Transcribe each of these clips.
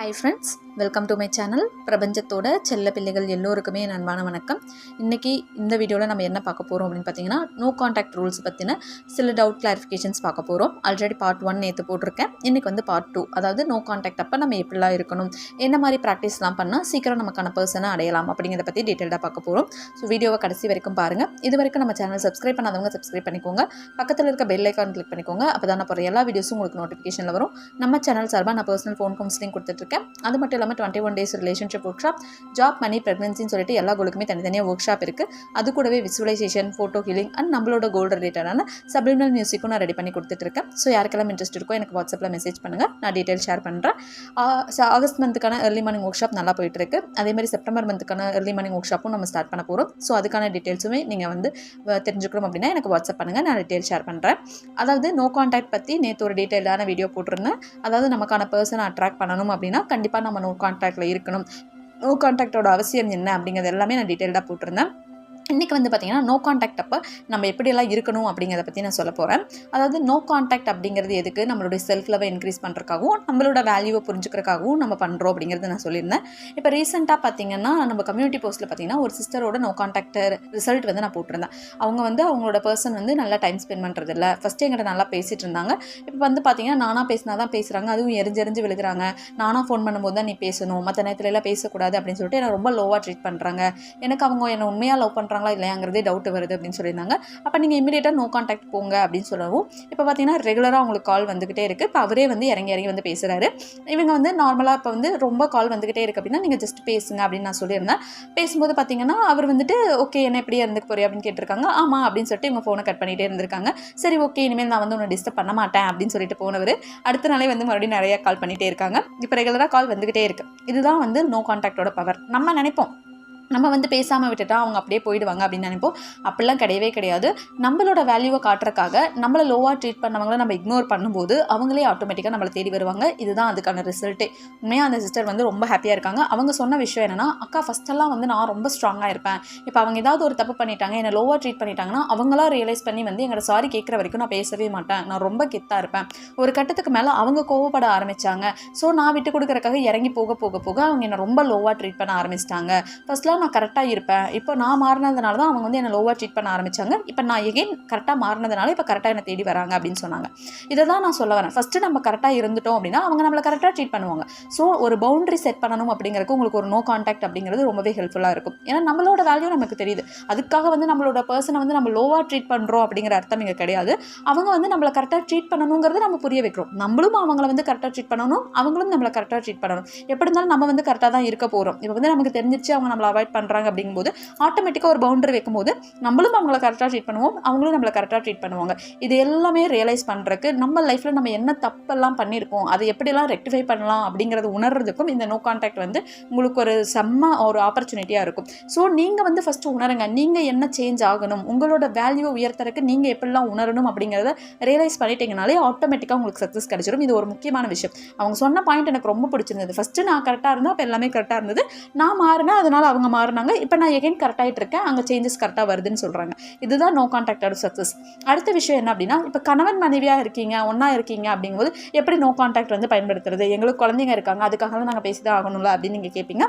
Hi friends welcome to my channel பிரபஞ்சத்தோட செல்ல பிள்ளைகள் எல்லோருக்குமே என் அன்பான வணக்கம். இன்றைக்கி இந்த வீடியோவில் நம்ம என்ன பார்க்க போகிறோம் அப்படின்னு பார்த்தீங்கன்னா நோ காண்டாக்ட் ரூல்ஸ் பற்றின சில டவுட் கிளாரிஃபிகேஷன்ஸ் பார்க்க போகிறோம் ஆல்ரெடி பார்ட் ஒன் நேற்று போட்டிருக்கேன். இன்றைக்கி வந்து பார்ட் டூ அதாவது நோ காண்டாக்ட் அப்போ நம்ம எப்படிலாம் இருக்கணும்? என்ன மாதிரி ப்ராக்டிஸ்லாம் பண்ணால் சீக்கிரம் நமக்கான பர்சனை அடையலாம் அப்படிங்கிறத பற்றி டீட்டெயிலாக பார்க்க போகிறோம் ஸோ வீடியோவை கடைசி வரைக்கும் பாருங்கள் இது வரைக்கும் நம்ம சேனல் சப்ஸ்கிரைப் பண்ணாதவங்க சப்ஸ்கிரைப் பண்ணிக்கோங்க. பக்கத்தில் இருக்க பெல் ஐக்கான் கிளிக் பண்ணிக்கோங்க. அப்போ தான் நான் போகிற எல்லா வீடியோஸும் உங்களுக்கு நோட்டிஃபிகேஷனில் வரும். நம்ம சேனல் சார்பாக நான் பர்சனல் ஃபோன் கவுன்சிலிங் பண்ணியிருக்கேன் அது மட்டும் இல்லாமல் twenty one days relationship workshop job money ப்ரெக்னன்சின்னு சொல்லிட்டு எல்லா கோலுக்குமே தனித்தனியாக ஒர்க் ஷாப் இருக்குது அது கூடவே விசுவலைசேஷன் ஃபோட்டோ ஹீலிங் அண்ட் நம்மளோட கோல்டு ரிலேட்டடான சப்ளிமினல் மியூசிக்கும் நான் ரெடி பண்ணி கொடுத்துட்ருக்கேன் ஸோ யாருக்கெல்லாம் இன்ட்ரெஸ்ட் இருக்கோ எனக்கு வாட்ஸ்அப்பில் மெசேஜ் பண்ணுங்கள் நான் டீட்டெயில் ஷேர் பண்ணுறேன் ஆகஸ்ட் மந்த்துக்கான ஏர்லி மார்னிங் ஒர்க் ஷாப் நல்லா போயிட்டுருக்கு அதே மாதிரி செப்டம்பர் மந்த்துக்கான ஏர்லி மார்னிங் ஒர்க் ஷாப்பும் நம்ம ஸ்டார்ட் பண்ண போகிறோம் ஸோ அதுக்கான டீட்டெயில்ஸுமே நீங்கள் வந்து தெரிஞ்சுக்கணும் அப்படின்னா எனக்கு வாட்ஸ்அப் பண்ணுங்கள் நான் டீட்டெயில் ஷேர் பண்ணுறேன் அதாவது நோ காண்டாக்ட் பற்றி நேற்று ஒரு டீட்டெயிலான வீடியோ போட்டிருந்தேன். அதாவது நமக்கான பர்சனை அட்ராக்ட் பண்ணணும் அப்படின்னா கண்டிப்பாக நம்ம நோ காண்டாக்டில் இருக்கணும். நோ காண்டாக்டோட அவசியம் என்ன அப்படிங்கிறது எல்லாமே நான் டீட்டெயில்டாக போட்டிருந்தேன். இன்றைக்கி வந்து பார்த்திங்கன்னா நோ காண்டாக்ட் அப்போ நம்ம எப்படியெல்லாம் இருக்கணும் அப்படிங்கிறத பற்றி நான் சொல்ல போகிறேன் அதாவது நோ காண்டாக்ட் அப்படிங்கிறது எதுக்கு? நம்மளுடைய செல்ஃப் லவை இன்க்ரீஸ் பண்ணுறக்காகவும் நம்மளோட வேல்யூவை புரிஞ்சுக்கிறக்காகவும் நம்ம பண்ணுறோம் அப்படிங்கிறது நான் சொல்லியிருந்தேன். இப்போ ரீசெண்டாக பார்த்தீங்கன்னா நம்ம கம்யூனிட்டி போஸ்ட்டில் பார்த்தீங்கன்னா ஒரு சிஸ்டரோட நோ காண்டாக்ட் ரிசல்ட் வந்து நான் போட்டிருந்தேன். அவங்க வந்து அவங்களோட பர்சன் வந்து நல்லா டைம் ஸ்பெண்ட் பண்ணுறது இல்லை ஃபஸ்ட்டு எங்கிட்ட நல்லா பேசிகிட்டு இருந்தாங்க. இப்போ வந்து பார்த்தீங்கன்னா நானாக பேசினா தான் பேசுகிறாங்க அதுவும் எரிஞ்செறிஞ்சு விழுகிறாங்க. நானாக ஃபோன் பண்ணும்போது தான் நீ பேசணும். மற்ற நேரத்துல எல்லாம் பேசக்கூடாது அப்படின்னு சொல்லிட்டு என்னை ரொம்ப லோவாக ட்ரீட் பண்ணுறாங்க எனக்கு அவங்க என்னை உண்மையாக லவ் பண்ணுறாங்க பண்ணுறாங்களா இல்லையாங்கிறதே டவுட் வருது அப்படின்னு சொல்லியிருந்தாங்க. அப்போ நீங்கள் இமீடியட்டாக நோ காண்டாக்ட் போங்க அப்படின்னு சொல்லவும் இப்போ பார்த்தீங்கன்னா ரெகுலராக அவங்களுக்கு கால் வந்துக்கிட்டே இருக்குது இப்போ அவரே வந்து இறங்கி இறங்கி வந்து பேசுகிறாரு இவங்க வந்து நார்மலாக இப்போ வந்து ரொம்ப கால் வந்துக்கிட்டே இருக்குது அப்படின்னா நீங்கள் ஜஸ்ட் பேசுங்க அப்படின்னு நான் சொல்லியிருந்தேன். பேசும்போது பார்த்தீங்கன்னா அவர் வந்துட்டு ஓகே என்ன இப்படியே இருந்துக்க போறியா? அப்படின்னு கேட்டிருக்காங்க. ஆமாம் அப்படின்னு சொல்லிட்டு இவங்க ஃபோனை கட் பண்ணிகிட்டே இருந்திருக்காங்க. சரி ஓகே இனிமேல் நான் வந்து உன்னை டிஸ்டர்ப் பண்ண மாட்டேன் அப்படின்னு சொல்லிட்டு போனவர். அடுத்த நாளே வந்து மறுபடியும் நிறைய கால் பண்ணிகிட்டே இருக்காங்க. இப்போ ரெகுலராக கால் வந்துக்கிட்டே இருக்குது இதுதான் வந்து நோ காண்டாக்டோட பவர் நம்ம நினைப்போம். நம்ம வந்து பேசாமல் விட்டுட்டா அவங்க அப்படியே போயிடுவாங்க அப்படின்னு நினைப்போம். அப்படிலாம் கிடையவே கிடையாது. நம்மளோட வேல்யூவை காட்டுறக்காக நம்மளை லோவாக ட்ரீட் பண்ணவங்கள நம்ம இக்னோர் பண்ணும்போது அவங்களே ஆட்டோமேட்டிக்காக நம்மளை தேடி வருவாங்க. இதுதான் அதுக்கான ரிசல்ட்டே உண்மையாக அந்த சிஸ்டர் வந்து ரொம்ப ஹாப்பியாக இருக்காங்க. அவங்க சொன்ன விஷயம் என்னென்னா அக்கா ஃபஸ்ட்டெல்லாம் வந்து நான் ரொம்ப ஸ்ட்ராங்காக இருப்பேன். இப்போ அவங்க ஏதாவது ஒரு தப்பு பண்ணிட்டாங்க என்னை லோவாக ட்ரீட் பண்ணிட்டாங்கன்னா அவங்களா ரியலைஸ் பண்ணி வந்து எங்களோட சாரி கேட்குற வரைக்கும் நான் பேசவே மாட்டேன். நான் ரொம்ப கெத்தாக இருப்பேன். ஒரு கட்டத்துக்கு மேலே அவங்க கோவப்பட ஆரம்பித்தாங்க ஸோ நான் விட்டு கொடுக்குறக்காக இறங்கி போக போக போக அவங்க என்னை ரொம்ப லோவாக ட்ரீட் பண்ண ஆரம்பிச்சிட்டாங்க. நான் கரெக்டாக இருப்பேன். இப்போ நான் மாறினதுனால தான் அவங்க வந்து என்னை லோவாக ட்ரீட் பண்ண ஆரம்பித்தாங்க இப்போ நான் எகைன் கரெக்டாக மாறினதுனால இப்போ கரெக்டாக என்னை தேடி வராங்க அப்படின்னு சொன்னாங்க. இதை தான் நான் சொல்ல வரேன். ஃபஸ்ட்டு நம்ம கரெக்டாக இருந்துட்டோம் அப்படின்னா அவங்க நம்மளை கரெக்டாக ட்ரீட் பண்ணுவாங்க. ஸோ ஒரு பவுண்டரி செட் பண்ணணும் அப்படிங்கிறதுக்கு உங்களுக்கு ஒரு நோ காண்டாக்ட் அப்படிங்கிறது ரொம்பவே ஹெல்ப்ஃபுல்லாக இருக்கும். ஏன்னா நம்மளோட வேல்யூ நமக்கு தெரியுது. அதுக்காக வந்து நம்மளோட பர்சனை வந்து நம்ம லோவாக ட்ரீட் பண்ணுறோம் அப்படிங்கிற அர்த்தம் இங்கே கிடையாது. அவங்க வந்து நம்மளை கரெக்டாக ட்ரீட் பண்ணணுங்கிறத நம்ம புரிய வைக்கிறோம். நம்மளும் அவங்கள வந்து கரெக்டாக ட்ரீட் பண்ணணும். அவங்களும் நம்மளை கரெக்டாக ட்ரீட் பண்ணணும். எப்படி இருந்தாலும் நம்ம வந்து கரெக்டாக தான் இருக்க போகிறோம் இப்போ வந்து நமக்கு தெரிஞ்சிச்சு அவங்க நம்மளை அவாய்ட் பண்ணுறாங்க அப்படிங்கும்போது ஆட்டோமேட்டிக்காக ஒரு பவுண்டரி வைக்கும்போது நம்மளும் அவங்கள கரெக்டாக ட்ரீட் பண்ணுவோம் அவங்களும் நம்மளை கரெக்டாக ட்ரீட் பண்ணுவாங்க. இது எல்லாமே ரியலைஸ் பண்ணுறதுக்கு நம்ம லைஃப்பில் நம்ம என்ன தப்பெல்லாம் பண்ணியிருக்கோம் அதை எப்படிலாம் ரெக்டிஃபை பண்ணலாம் அப்படிங்கிறது உணர்றதுக்கும் இந்த நோ கான்டாக்ட் வந்து உங்களுக்கு ஒரு செம்ம ஒரு ஆப்பர்ச்சுனிட்டியாக இருக்கும். ஸோ நீங்கள் வந்து ஃபஸ்ட்டு உணருங்க. நீங்கள் என்ன சேஞ்ச் ஆகணும்? உங்களோட வேல்யூவை உயர்த்தறதுக்கு நீங்கள் எப்படிலாம் உணரணும் அப்படிங்கிறத ரியலைஸ் பண்ணிட்டீங்கனாலே ஆட்டோமேட்டிக்காக உங்களுக்கு சக்ஸஸ் கிடச்சிடும் இது ஒரு முக்கியமான விஷயம். அவங்க சொன்ன பாயிண்ட் எனக்கு ரொம்ப பிடிச்சிருந்தது. ஃபஸ்ட்டு நான் கரெக்டாக இருந்தேன் அப்போ எல்லாமே கரெக்டாக இருந்தது. நான் மாறினா அதனால் அவங்க மாறினாங்க. இப்போ நான் எகைன் கரெக்டாகிட்டு இருக்கேன். அங்கே சேஞ்சஸ் கரெக்டாக வருதுன்னு சொல்கிறாங்க இதுதான் நோ கான்டாக்டோட சக்ஸஸ் அடுத்த விஷயம் என்ன அப்படின்னா இப்போ கணவன் மனைவியாக இருக்கீங்க ஒன்றா இருக்கீங்க அப்படிங்கும்போது எப்படி நோ கான்டாக்ட் வந்து பயன்படுத்துறது? எங்களுக்கு குழந்தைங்க இருக்காங்க அதுக்காக நாங்கள் பேசி தான் ஆகணும்ல அப்படின்னு நீங்கள் கேட்பீங்க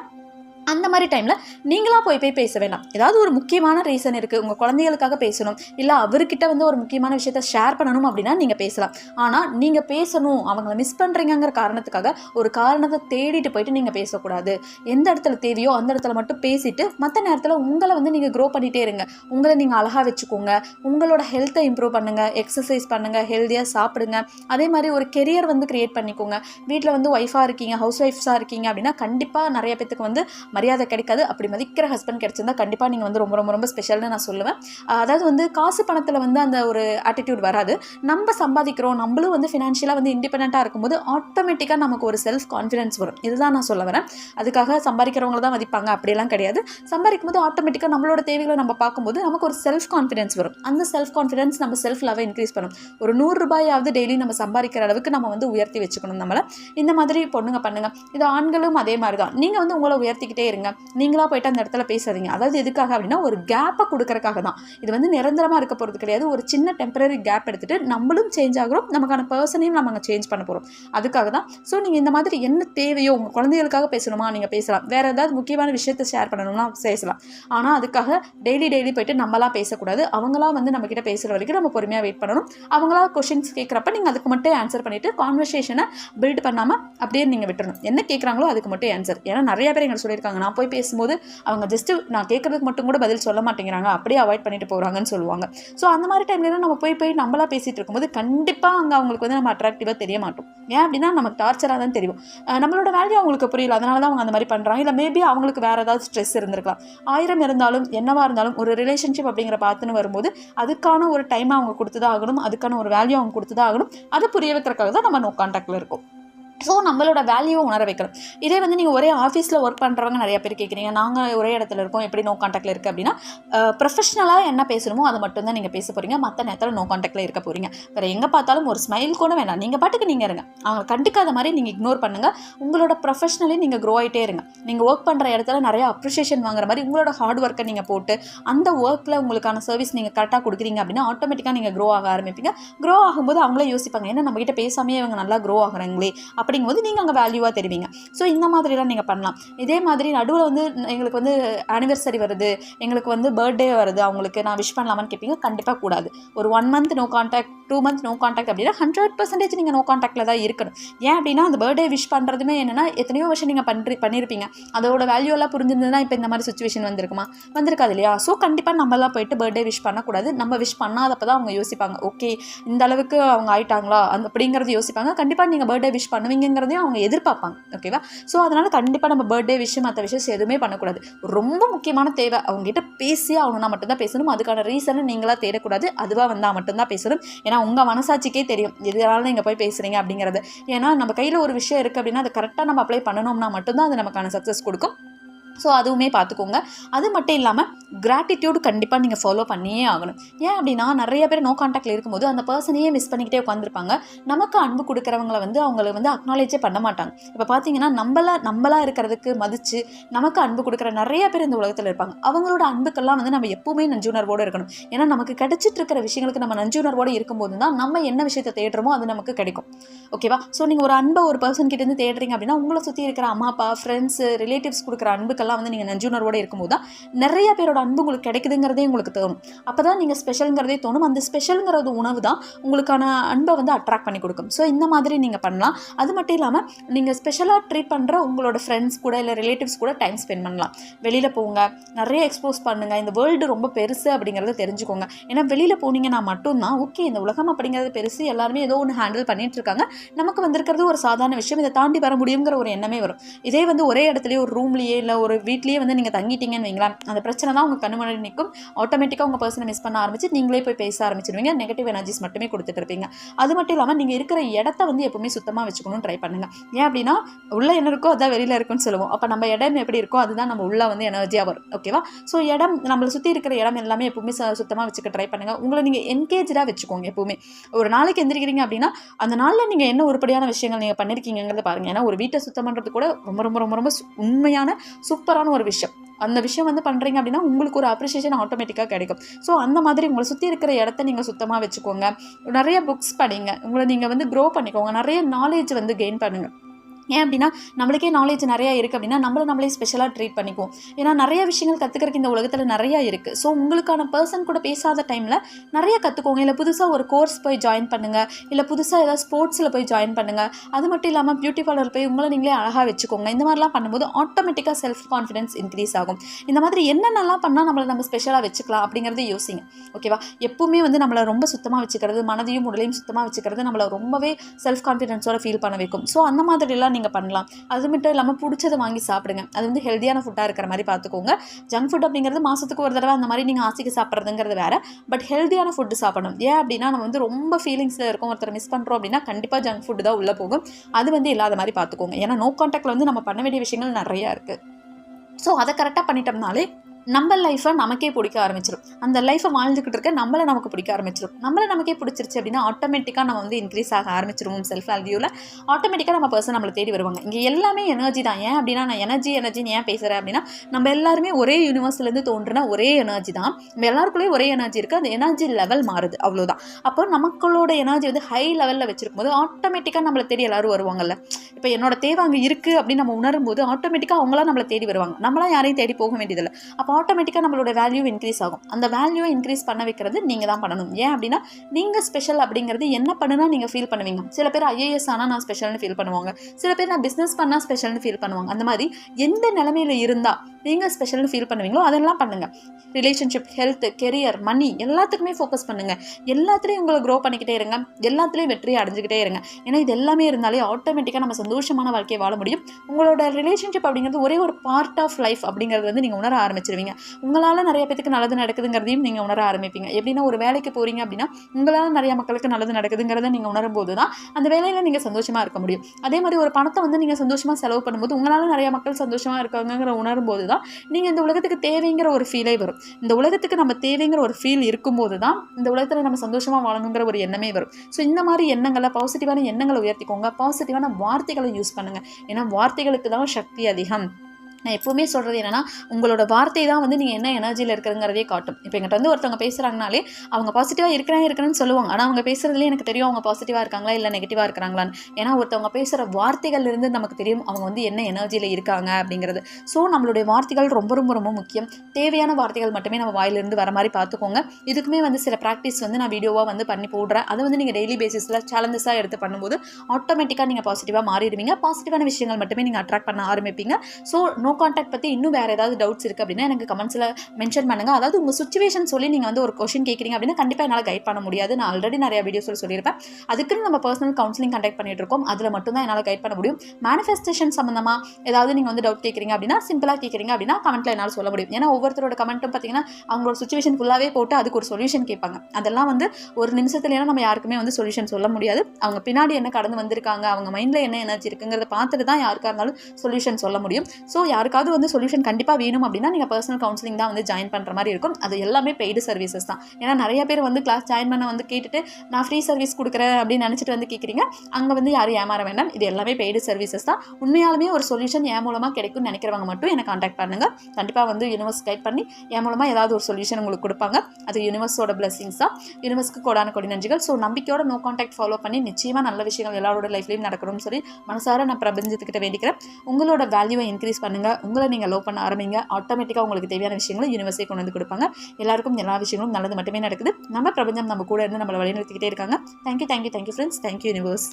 அந்த மாதிரி டைமில் நீங்களாக போய் போய் பேச வேண்டாம் ஏதாவது ஒரு முக்கியமான ரீசன் இருக்குது உங்கள் குழந்தைகளுக்காக பேசணும் இல்லை அவர்கிட்ட வந்து ஒரு முக்கியமான விஷயத்த ஷேர் பண்ணணும் அப்படின்னா நீங்கள் பேசலாம். ஆனால் நீங்கள் பேசணும் அவங்கள மிஸ் பண்ணுறீங்கிற காரணத்துக்காக ஒரு காரணத்தை தேடிட்டு போயிட்டு நீங்கள் பேசக்கூடாது. எந்த இடத்துல தேவையோ அந்த இடத்துல மட்டும் பேசிட்டு மற்ற நேரத்தில் உங்களை வந்து நீங்கள் க்ரோ பண்ணிகிட்டே இருங்க. உங்களை நீங்கள் அழகாக வச்சுக்கோங்க. உங்களோட ஹெல்த்தை இம்ப்ரூவ் பண்ணுங்கள் எக்ஸசைஸ் பண்ணுங்கள் ஹெல்த்தியாக சாப்பிடுங்க. அதே மாதிரி ஒரு கெரியர் வந்து க்ரியேட் பண்ணிக்கோங்க. வீட்டில் வந்து ஒய்ஃபாக இருக்கீங்க ஹவுஸ் ஒய்ஃப்ஸாக இருக்கீங்க அப்படின்னா கண்டிப்பாக நிறைய பேத்துக்கு வந்து மரியாதை கிடைக்காது. அப்படி மதிக்கிற ஹஸ்பண்ட் கிடைச்சிருந்தா கண்டிப்பாக நீங்கள் வந்து ரொம்ப ரொம்ப ரொம்ப ஸ்பெஷல்னு நான் சொல்லுவேன். அதாவது வந்து காசு பணத்தில் வந்து அந்த ஒரு ஆட்டிடியூட் வராது. நம்ம சம்பாதிக்கிறோம் நம்மளும் வந்து ஃபினான்ஷியலாக வந்து இண்டிபெண்ட்டாக இருக்கும்போது ஆட்டோமேட்டிக்காக நமக்கு ஒரு செல்ஃப் கான்ஃபிடன்ஸ் வரும். இதுதான் நான் சொல்ல வரேன். அதுக்காக சம்பாதிக்கிறவங்கள தான் மதிப்பாங்க. அப்படிலாம் கிடையாது. சம்பாதிக்கும் போது ஆட்டோமேட்டிக்காக நம்மளோட தேவைகளை நம்ம பார்க்கும்போது நமக்கு ஒரு செல்ஃப் கான்ஃபிடன்ஸ் வரும். அந்த செல்ஃப் கான்ஃபிடன்ஸ் நம்ம செல்ஃப் லவை இன்க்ரீஸ் பண்ணும். ஒரு நூறு ரூபாயாவது டெய்லி நம்ம சம்பாதிக்கிற அளவுக்கு நம்ம வந்து உயர்த்தி வச்சுக்கணும் நம்மளை. இந்த மாதிரி பொண்ணுங்க பண்ணுங்கள் இது ஆண்களும் அதே மாதிரி தான் நீங்கள் வந்து உங்களை உயர்த்திக்கிட்டே இருங்க. நீங்களா போயிட்டு அந்த இடத்துல பேசாதீங்க. அதாவது எதுக்காக அப்படின்னா ஒரு கேப்பை கொடுக்கறக்காக தான். இது வந்து நிரந்தரமாக இருக்க போகிறது கிடையாது. ஒரு சின்ன டெம்பரரி கேப் எடுத்துட்டு நம்மளும் சேஞ்ச் ஆகிறோம். நமக்கான பர்சனையும் நம்ம அங்கே சேஞ்ச் பண்ண போகிறோம் அதுக்காக தான். ஸோ நீங்கள் இந்த மாதிரி என்ன தேவையோ உங்கள் குழந்தைகளுக்காக பேசணுமா? நீங்கள் பேசலாம். வேறு ஏதாவது முக்கியமான விஷயத்தை ஷேர் பண்ணணும்னா பேசலாம். ஆனால் அதுக்காக டெய்லி டெய்லி போயிட்டு நம்மளாம் பேசக்கூடாது. அவங்களா வந்து நம்மக்கிட்ட பேசுகிற வரைக்கும் நம்ம பொறுமையாக வெயிட் பண்ணணும். அவங்களா கொஷின்ஸ் கேட்குறப்ப நீங்கள் அதுக்கு மட்டும் ஆன்சர் பண்ணிவிட்டு கான்வர்சேஷனை பில்ட் பண்ணாமல் அப்படியே நீங்கள் விட்டுறணும். என்ன கேட்குறாங்களோ அதுக்கு மட்டும் ஆன்சர் ஏன்னா நிறைய பேர் எங்களுக்கு சொல்லியிருக்காங்க நான் போய் பேசும்போது அவங்க ஜஸ்ட்டு நான் கேட்குறதுக்கு மட்டும் கூட பதில் சொல்ல மாட்டேங்கிறாங்க. அப்படியே அவாய்ட் பண்ணிட்டு போகிறாங்கன்னு சொல்லுவாங்க. ஸோ அந்த மாதிரி டைம்ல நம்ம போய் போய் நம்மளா பேசிகிட்டு இருக்கும்போது கண்டிப்பாக அங்கே அவங்களுக்கு வந்து நம்ம அட்ராக்டிவாக தெரிய மாட்டோம். ஏன் அப்படின்னா நமக்கு டார்ச்சராக தான் தெரியும். நம்மளோட வேல்யூ அவங்களுக்கு புரியல. அதனால தான் அவங்க அந்த மாதிரி பண்ணுறாங்க இல்லை மேபி அவங்களுக்கு வேறு ஏதாவது ஸ்ட்ரெஸ் இருந்திருக்கலாம். ஆயிரம் இருந்தாலும் என்னவாக இருந்தாலும் ஒரு ரிலேஷன்ஷிப் அப்படிங்கிற பார்த்துன்னு வரும்போது அதுக்கான ஒரு டைம் அவங்க கொடுத்துதான் ஆகணும். அதுக்கான ஒரு வேல்யூ அவங்க கொடுத்துதான் ஆகணும். அதை புரிய வைக்கிறதுக்காக தான் நம்ம நோ கான்டாக்டில் இருக்கோம். ஸோ நம்மளோட வேல்யூவை உணர வைக்கணும். இதே வந்து நீங்கள் ஒரே ஆஃபீஸில் ஒர்க் பண்ணுறவங்க நிறைய பேர் கேட்குறீங்க நாங்கள் ஒரே இடத்துல இருக்கோம். எப்படி நோ காண்டாக்டில் இருக்குது அப்படின்னா ப்ரொஃபஷனலாக என்ன பேசணுமோ அதை மட்டும்தான் நீங்கள் பேச போகிறீங்க மற்ற நேரத்தில் நோ காண்டாக்டில் இருக்க போகிறீங்க வேறு எங்கே பார்த்தாலும் ஒரு ஸ்மைல் கூட வேண்டாம் நீங்கள் பாட்டுக்கு நீங்கள் இருங்க. அவங்க கண்டுக்காத மாதிரி நீங்கள் இக்னோர் பண்ணுங்கள் உங்களோட ப்ரொஃபஷனலி நீங்கள் க்ரோ ஆகிட்டே இருங்க. நீங்கள் ஒர்க் பண்ணுற இடத்துல நிறைய அப்ரிஷியேஷன் வாங்குற மாதிரி உங்களோட ஹார்ட் ஒர்க்கை நீங்கள் போட்டு அந்த ஒர்க்கில் உங்களுக்கான சர்வீஸ் நீங்கள் கரெக்டாக கொடுக்குறீங்க அப்படின்னா ஆட்டோமேட்டிக்காக நீங்கள் க்ரோ ஆக ஆரம்பிப்பீங்க. க்ரோ ஆகும்போது அவங்களே யோசிப்பாங்க ஏன்னா நம்மகிட்ட பேசாமே இவங்க நல்லா க்ரோ ஆகுறாங்களே? அப்படிங்கும்போது நீங்கள் அங்கே வேல்யூவாக தெரிவிங்க. ஸோ இந்த மாதிரிலாம் நீங்கள் பண்ணலாம். இதே மாதிரி நடுவில் வந்து எங்களுக்கு வந்து ஆனிவர்சரி வருது எங்களுக்கு வந்து பர்த்டே வருது அவங்களுக்கு நான் விஷ் பண்ணலாமான்னு கேட்பீங்க கண்டிப்பாக கூடாது. ஒரு one month no contact two month no contact அப்படின்னா ஹண்ட்ரட் பர்சன்டேஜ் நீங்கள் நோ கான்டாக்டில் தான் இருக்கணும். ஏன் அப்படின்னா அந்த பர்த்டே விஷ் பண்ணுறதுமே என்னென்னா எத்தனையோ வருஷம் நீங்கள் பண்ணி பண்ணியிருப்பீங்க அதோட வேல்யூலாம் எல்லாம் புரிஞ்சிருந்ததுன்னா இப்போ இந்த மாதிரி சுச்சுவேஷன் வந்திருக்குமா? வந்திருக்காது இல்லையா? ஸோ கண்டிப்பாக நம்மலாம் போயிட்டு பர்த்டே விஷ் பண்ணக்கூடாது. நம்ம விஷ் பண்ணாதப்போ தான் அவங்க யோசிப்பாங்க. ஓகே இந்த அளவுக்கு அவங்க ஆயிட்டாங்களா? அந்த அப்படிங்கிறது யோசிப்பாங்க. கண்டிப்பாக நீங்கள் பர்த்டே விஷ் பண்ணுவீங்க. பண்ணுவீங்கிறதையும் அவங்க எதிர்பார்ப்பாங்க ஓகேவா ஸோ அதனால் கண்டிப்பாக நம்ம பர்த்டே விஷயம் மற்ற விஷயம் எதுவுமே பண்ணக்கூடாது. ரொம்ப முக்கியமான தேவை அவங்ககிட்ட பேசி அவங்கன்னா மட்டும்தான் பேசணும். அதுக்கான ரீசனை நீங்களாக தேடக்கூடாது அதுவாக வந்தால் மட்டும்தான் பேசணும். ஏன்னா உங்கள் மனசாட்சிக்கே தெரியும் எதனால நீங்கள் போய் பேசுகிறீங்க அப்படிங்கிறது. ஏன்னா நம்ம கையில் ஒரு விஷயம் இருக்குது அப்படின்னா அதை கரெக்டாக நம்ம அப்ளை பண்ணணும்னா மட்டும்தான் அது நமக்கான சக்ஸஸ் கொடுக்கும். ஸோ அதுவுமே பார்த்துக்கோங்க. அது மட்டும் இல்லாமல் கிராட்டிடியூட் கண்டிப்பாக நீங்கள் ஃபாலோ பண்ணியே ஆகணும். ஏன் அப்படின்னா நிறைய பேர் நோ கான்டாக்டில் இருக்கும்போது அந்த பர்சனையே மிஸ் பண்ணிக்கிட்டே உட்காந்துருப்பாங்க நமக்கு அன்பு கொடுக்குறவங்கள வந்து அவங்கள வந்து அக்னாலேஜே பண்ண மாட்டாங்க. இப்போ பார்த்தீங்கன்னா நம்மளா நம்மளா இருக்கிறதுக்கு மதித்து நமக்கு அன்பு கொடுக்குற நிறைய பேர் இந்த உலகத்தில் இருப்பாங்க. அவங்களோட அன்புக்கெல்லாம் வந்து நம்ம எப்பவுமே நஞ்சுணர்வோடு இருக்கணும். ஏன்னா நமக்கு கிடைச்சிட்டு இருக்கிற விஷயங்களுக்கு நம்ம நஞ்சுணர்வோடு இருக்கும்போது தான் நம்ம என்ன விஷயத்தை தேடுறோமோ அது நமக்கு கிடைக்கும். ஓகேவா ஸோ நீங்கள் ஒரு அன்பை ஒரு பர்சன் கிட்டேருந்து தேடுறீங்க அப்படின்னா உங்களை சுற்றி இருக்கிற அம்மா அப்பா ஃப்ரெண்ட்ஸ் ரிலேட்டிவ்ஸ் கொடுக்குற அன்புக்கு அன்புக்கெல்லாம் வந்து நீங்கள் நஞ்சுணர்வோடு இருக்கும்போது தான் நிறைய பேரோட அன்பு உங்களுக்கு கிடைக்குதுங்கிறதே உங்களுக்கு தோணும். அப்போ தான் நீங்கள் ஸ்பெஷலுங்கிறதே தோணும். அந்த ஸ்பெஷலுங்கிறது உணவு தான் உங்களுக்கான அன்பை வந்து அட்ராக்ட் பண்ணி கொடுக்கும். ஸோ இந்த மாதிரி நீங்கள் பண்ணலாம். அது மட்டும் இல்லாமல் நீங்கள் ஸ்பெஷலாக ட்ரீட் பண்ணுற உங்களோட ஃப்ரெண்ட்ஸ் கூட இல்லை ரிலேட்டிவ்ஸ் கூட டைம் ஸ்பெண்ட் பண்ணலாம். வெளியில் போங்க. நிறைய எக்ஸ்போஸ் பண்ணுங்கள் இந்த வேர்ல்டு ரொம்ப பெருசு அப்படிங்கிறத தெரிஞ்சுக்கோங்க. ஏன்னா வெளியில் போனீங்கன்னா மட்டும்தான் ஓகே இந்த உலகம் அப்படிங்கிறது பெருசு. எல்லாருமே ஏதோ ஒன்று ஹேண்டில் பண்ணிகிட்டு இருக்காங்க. நமக்கு வந்திருக்கிறது ஒரு சாதாரண விஷயம். இதை தாண்டி வர முடியுங்கிற ஒரு எண்ணமே வரும். இதே வந்து ஒரே இடத்துலயே ஒரு ரூம்லேயே இல்லை ஒரு வீட்லேயே வந்து நீங்கள் தங்கிட்டீங்கன்னு வைங்களேன் அந்த பிரச்சனை தான் உங்கள் கண்ணு முன்னாடி நிற்கும். ஆட்டோமேட்டிக்காக உங்கள் பர்சனை மிஸ் பண்ண ஆரம்பிச்சு நீங்களே போய் பேச ஆரம்பிச்சிடுவீங்க நெகட்டிவ் எனர்ஜிஸ் மட்டுமே கொடுத்துட்டு இருப்பீங்க. அது மட்டும் இல்லாமல் நீங்கள் இருக்கிற இடத்த வந்து எப்பவுமே சுத்தமாக வச்சுக்கணும்னு ட்ரை பண்ணுங்கள் ஏன் அப்படின்னா உள்ள என்ன இருக்கோ அதான் வெளியில் இருக்குன்னு சொல்லுவோம். அப்போ நம்ம இடம் எப்படி இருக்கோ அதுதான் நம்ம உள்ள வந்து எனர்ஜியாக வரும். ஓகேவா ஸோ இடம் நம்மளை சுற்றி இருக்கிற இடம் எல்லாமே எப்பவுமே சுத்தமாக வச்சுக்க ட்ரை பண்ணுங்கள் உங்களை நீங்கள் என்கேஜாக வச்சுக்கோங்க எப்பவுமே. ஒரு நாளைக்கு எந்திரிக்கிறீங்க அப்படின்னா அந்த நாளில் நீங்கள் என்ன உருப்படியான விஷயங்கள் நீங்கள் பண்ணியிருக்கீங்கிறத பாருங்கள் ஏன்னா ஒரு வீட்டை சுத்தம் பண்ணுறது கூட ரொம்ப ரொம்ப ரொம்ப ரொம்ப சு- உண்மையான சூப்பரான ஒரு விஷயம். அந்த விஷயம் வந்து பண்ணுறீங்க அப்படின்னா உங்களுக்கு ஒரு அப்ரிஷியேஷன் ஆட்டோமேட்டிக்காக கிடைக்கும். ஸோ அந்த மாதிரி உங்களை சுற்றி இருக்கிற இடத்த நீங்கள் சுத்தமாக வச்சுக்கோங்க. நிறைய புக்ஸ் படிங்க. உங்களை நீங்கள் வந்து க்ரோ பண்ணிக்கோங்க. நிறைய நாலேஜ் வந்து கெயின் பண்ணுங்கள் ஏன் அப்படின்னா நம்மளுக்கே நாலேஜ் நிறையா இருக்குது அப்படின்னா நம்மளை நம்மளே ஸ்பெஷலாக ட்ரீட் பண்ணிக்குவோம். ஏன்னா நிறைய விஷயங்கள் கற்றுக்கிறதுக்கு இந்த உலகத்தில் நிறையா இருக்குது ஸோ உங்களுக்கான பர்சன் கூட பேசாத டைமில் நிறைய கற்றுக்கோங்க இல்லை புதுசாக ஒரு கோர்ஸ் போய் ஜாயின் பண்ணுங்கள் இல்லை புதுசாக ஏதாவது ஸ்போர்ட்ஸில் போய் ஜாயின் பண்ணுங்கள் அது மட்டும் இல்லாமல் பியூட்டி பார்லர் போய் உங்களை நீங்களே அழகாக வச்சுக்கோங்க. இந்த மாதிரிலாம் பண்ணும்போது ஆட்டோமேட்டிக்காக செல்ஃப் கான்ஃபிடன்ஸ் இன்க்ரீஸ் ஆகும். இந்த மாதிரி என்னென்னலாம் பண்ணால் நம்மளை நம்ம ஸ்பெஷலாக வச்சுக்கலாம் அப்படிங்கிறது யோசிங்க. ஓகேவா எப்பவுமே வந்து நம்மளை ரொம்ப சுத்தமாக வச்சுக்கிறது மனதையும் உடலையும் சுத்தமாக வச்சுக்கிறது நம்மளை ரொம்பவே செல்ஃப் கான்ஃபிடென்ஸோட ஃபீல் பண்ண வைக்கும். ஸோ அந்த மாதிரிலாம் நீங்கள் பண்ணலாம். அது மட்டும் இல்லாமல் பிடிச்சதை வாங்கி சாப்பிடுங்க. அது வந்து ஹெல்த்தியான ஃபுட்டாக இருக்கிற மாதிரி பார்த்துக்கோங்க. ஜங்க் ஃபுட் அப்படிங்கிறது மாதத்துக்கு ஒரு தடவை அந்த மாதிரி நீங்கள் ஆசைக்கு சாப்பிட்றதுங்கிறது வேற. பட் ஹெல்த்தியான ஃபுட்டு சாப்பிடணும். ஏன் அப்படின்னா நம்ம வந்து ரொம்ப ஃபீலிங்ஸில் இருக்கும். ஒருத்தர் மிஸ் பண்ணுறோம் அப்படின்னா கண்டிப்பாக ஜங்க் ஃபுட்டு தான் உள்ளே போகும். அது வந்து இல்லாத மாதிரி பார்த்துக்கோங்க. ஏன்னா நோ கான்டாக்டில் வந்து நம்ம பண்ண வேண்டிய விஷயங்கள் நிறையா இருக்குது ஸோ அதை கரெக்டாக பண்ணிட்டோம்னாலே நம்ம லைஃப்பை நமக்கே பிடிக்க ஆரம்பிச்சிடும் அந்த லைஃப்பை வாழ்ந்துக்கிட்டு இருக்க நம்மளை நமக்கு பிடிக்க ஆரம்பிச்சிடும் நம்மளை நமக்கே பிடிச்சிருச்சு அப்படின்னா ஆட்டோமேட்டிக்காக நம்ம வந்து இன்க்ரீஸ் ஆக ஆரம்பிச்சிருவோம் செல்ஃப் வேல்யூவில் ஆட்டோமேட்டிக்காக நம்ம பர்சன் நம்மளை தேடி வருவாங்க. இங்கே எல்லாமே எனர்ஜி தான். ஏன் அப்படின்னா நான் எனர்ஜி எனர்ஜின்னு ஏன் பேசுகிறேன் அப்படின்னா நம்ம எல்லாருமே ஒரே யூனிவர்ஸ்லேருந்து தோன்றின ஒரே எனர்ஜி தான். நம்ம எல்லாருக்குள்ளேயும் ஒரே எனர்ஜி இருக்குது அந்த எனர்ஜி லெவல் மாறுது. அவ்வளோதான் அப்போ நமக்களோட எனர்ஜி வந்து ஹை லெவலில் வச்சிருக்கும் போது ஆட்டோமேட்டிக்காக நம்மளை தேடி எல்லாரும் வருவாங்கல்ல. இப்போ என்னோட தேவை அங்கே இருக்குது அப்படின்னு நம்ம உணரும் போது ஆட்டோமேட்டிக்காக அவங்களாம் நம்மளை தேடி வருவாங்க. நம்மளாம் யாரையும் தேடி போக வேண்டியதில்லை. அப்போ ஆட்டோமேட்டிக்காக நம்மளோட வேல்யூ இன்க்ரீஸ் ஆகும். அந்த வேல்யூவை இன்க்ரீஸ் பண்ண வைக்கிறது நீங்கள் தான் பண்ணணும். ஏன் அப்படின்னா நீங்கள் ஸ்பெஷல் அப்படிங்கிறது என்ன பண்ணுனா நீங்கள் ஃபீல் பண்ணுவீங்க. சில பேர் ஐஏஎஸ் ஆனால் நான் ஸ்பெஷல்னு ஃபீல் பண்ணுவாங்க. சில பேர் நான் பிஸ்னஸ் பண்ணால் ஸ்பெஷல்னு ஃபீல் பண்ணுவாங்க. அந்த மாதிரி எந்த நிலமையில இருந்தால் நீங்கள் ஸ்பெஷல்னு ஃபீல் பண்ணுவீங்களோ அதெல்லாம் பண்ணுங்கள் ரிலேஷன்ஷிப் ஹெல்த் கெரியர் மணி எல்லாத்துக்குமே ஃபோக்கஸ் பண்ணுங்கள் எல்லாத்துலேயும் உங்களை க்ரோ பண்ணிக்கிட்டே இருங்க. எல்லாத்துலேயும் வெற்றியை அடைஞ்சிக்கிட்டே இருங்க. ஏன்னா இது எல்லாமே இருந்தாலே ஆட்டோமேட்டிக்காக நம்ம சந்தோஷமான வாழ்க்கையை வாழ முடியும். உங்களோட ரிலேஷன்ஷிப் அப்படிங்கிறது ஒரே ஒரு பார்ட் ஆஃப் லைஃப் அப்படிங்கிறது வந்து நீங்கள் உணர ஆரம்பிச்சிருவீங்க. உங்களால் நிறைய பேத்துக்கு நல்லது நடக்குதுங்கிறதையும் நீங்கள் உணர ஆரம்பிப்பீங்க. எப்படின்னா ஒரு வேலைக்கு போகிறீங்க அப்படின்னா உங்களால் நிறைய மக்களுக்கு நல்லது நடக்குதுங்கிறத நீங்கள் உணரும் போது தான் அந்த வேலையில் நீங்கள் சந்தோஷமாக இருக்க முடியும். அதே மாதிரி ஒரு பணத்தை வந்து நீங்கள் சந்தோஷமாக செலவு பண்ணும்போது உங்களால் நிறைய மக்கள் சந்தோஷமாக இருக்காங்கிற உணரும் போது தான் நீங்கள் இந்த உலகத்துக்கு தேவைங்கிற ஒரு ஃபீலே வரும். இந்த உலகத்துக்கு நம்ம தேவைங்கிற ஒரு ஃபீல் இருக்கும்போது தான் இந்த உலகத்தில் நம்ம சந்தோஷமாக வாழணுங்கிற ஒரு எண்ணமே வரும். ஸோ இந்த மாதிரி எண்ணங்களை பாசிட்டிவான எண்ணங்களை உயர்த்திக்கோங்க. பாசிட்டிவான வார்த்தைகளை யூஸ் பண்ணுங்கள் ஏன்னா வார்த்தைகளுக்கு தான் சக்தி அதிகம். நான் எப்போவுமே சொல்கிறது என்னென்னா உங்களோட வார்த்தை தான் வந்து நீங்கள் என்ன எனர்ஜியில் இருக்கிறங்கிறதே காட்டும். இப்போ எங்கிட்ட வந்து ஒருத்தவங்க பேசுகிறாங்கனாலே அவங்க பாசிட்டிவாக இருக்கிறேன் இருக்கிறேன்னு சொல்லுவாங்க. ஆனால் அவங்க பேசுகிறதுலே எனக்கு தெரியும் அவங்க பாசிட்டிவாக இருக்காங்களா இல்லை நெகட்டிவாக இருக்கிறாங்களான்னு. ஏன்னா ஒருத்தவங்க பேசுகிற வார்த்தைகள்லேருந்து நமக்கு தெரியும் அவங்க வந்து என்ன எனர்ஜியில் இருக்காங்க அப்படிங்கிறது. ஸோ நம்மளுடைய வார்த்தைகள் ரொம்ப ரொம்ப ரொம்ப முக்கியம். தேவையான வார்த்தைகள் மட்டுமே நம்ம வாயிலிருந்து வர மாதிரி பார்த்துக்கோங்க. இதுக்குமே வந்து சில ப்ராக்டிஸ் வந்து நான் வீடியோவாக வந்து பண்ணி போடுறேன். அதை வந்து நீங்கள் டெய்லி பேசிஸில் சேலஞ்சஸாக எடுத்து பண்ணும்போது ஆட்டோமேட்டிக்காக நீங்கள் பாசிட்டிவாக மாறிடுவீங்க. பாசிட்டிவான விஷயங்கள் மட்டுமே நீங்கள் அட்ராக்ட் பண்ண ஆரம்பிப்பீங்க. ஸோ நோ கான்டாக்ட் பற்றி இன்னும் வேறு ஏதாவது டவுட்ஸ் இருக்குது அப்படின்னா எனக்கு கமெண்ட்ஸில் மென்ஷன் பண்ணுங்கள் அதாவது உங்கள் சுச்சுவேஷன் சொல்லி நீங்கள் வந்து ஒரு கொஷின் கேட்குறீங்க அப்படின்னா கண்டிப்பாக என்னால் கைட் பண்ண முடியாது. நான் ஆல்ரெடி நிறைய வீடியோஸில் சொல்லியிருப்பேன். அதுக்குன்னு நம்ம பர்சனல் கவுன்சிலிங் கண்டக்ட் பண்ணிட்டு இருக்கோம். அதில் மட்டும் தான் என்னால் கைட் பண்ண முடியும். மேனிஃபெஸ்டேஷன் சம்மந்தமாக ஏதாவது நீங்கள் வந்து டவுட் கேட்குறீங்க அப்படின்னா சிம்பிளாக கேட்குறீங்க அப்படின்னா கமெண்ட்டில் என்னால் சொல்ல முடியும். ஏன்னா ஒவ்வொருத்தரோட கமெண்ட்டும் பார்த்தீங்கன்னா அவங்களோட சுச்சுவேஷன் ஃபுல்லாகவே போட்டு அதுக்கு ஒரு சொல்யூஷன் கேட்பாங்க. அதெல்லாம் வந்து ஒரு நிமிஷத்துலலாம் நம்ம யாருக்குமே வந்து சொல்யூஷன் சொல்ல முடியாது. அவங்க பின்னாடி என்ன கடந்து வந்திருக்காங்க அவங்க மைண்டில் என்ன எனர்ஜி இருக்குங்கிறத பார்த்துட்டு தான் யாருக்காக இருந்தாலும் சொல்யூஷன் சொல்ல முடியும். ஸோ யாருக்காவது வந்து சொல்யூஷன் கண்டிப்பாக வேணும் அப்படின்னா நீங்கள் பர்சனல் கவுன்சிலிங் தான் வந்து ஜாயின் பண்ணுற மாதிரி இருக்கும். அது எல்லாமே பெய்டு சர்வீசஸ் தான். ஏன்னா நிறைய பேர் வந்து கிளாஸ் ஜாயின் பண்ண வந்து கேட்டுட்டு நான் ஃப்ரீ சர்வீஸ் கொடுக்குறேன் அப்படின்னு நினச்சிட்டு வந்து கேட்குறீங்க அங்கே வந்து யாரும் ஏமாற வேண்டாம். இது எல்லாமே பெய்டு சர்வீசஸ் தான். உண்மையாலுமே ஒரு சொல்யூஷன் என் மூலமாக கிடைக்கும்னு நினைக்கிறவங்க மட்டும் என்னை காண்டாக்ட் பண்ணுங்கள் கண்டிப்பாக வந்து யூனிவர்ஸ் கைட் பண்ணி என் மூலமாக ஏதாவது ஒரு சொல்யூஷன் உங்களுக்கு கொடுப்பாங்க. அது யூனிவர்ஸோட பிளஸிங்ஸ் தான். யூனிவர்ஸ்க்கு கோடான கொடி நன்றிகள். ஸோ நம்பிக்கையோட நோ காண்டாக்ட் ஃபாலோ பண்ணி நிச்சயமாக நல்ல விஷயங்கள் எல்லாரோட லைஃப்லையும் நடக்கணும்னு சொல்லி மனசார நான் பிரபஞ்சத்துக்கிட்ட வேண்டிக்கிறேன். உங்களோட வேல்யூவை இன்க்ரீஸ் பண்ணுங்கள் உங்களை நீங்கள் லவ் பண்ண ஆரம்பிங்க. ஆட்டோமேட்டிக்காக உங்களுக்கு தேவையான விஷயங்களை யூனிவர்ஸே கொண்டு வந்து கொடுப்பாங்க. எல்லாருக்கும் எல்லா விஷயங்களும் நல்லது மட்டுமே நடக்குது. நம்ம பிரபஞ்சம் நம்ம கூட இருந்து நம்மளை வழிநடத்திக்கிட்டே இருக்காங்க. Thank you thank you thank you friends thank you universe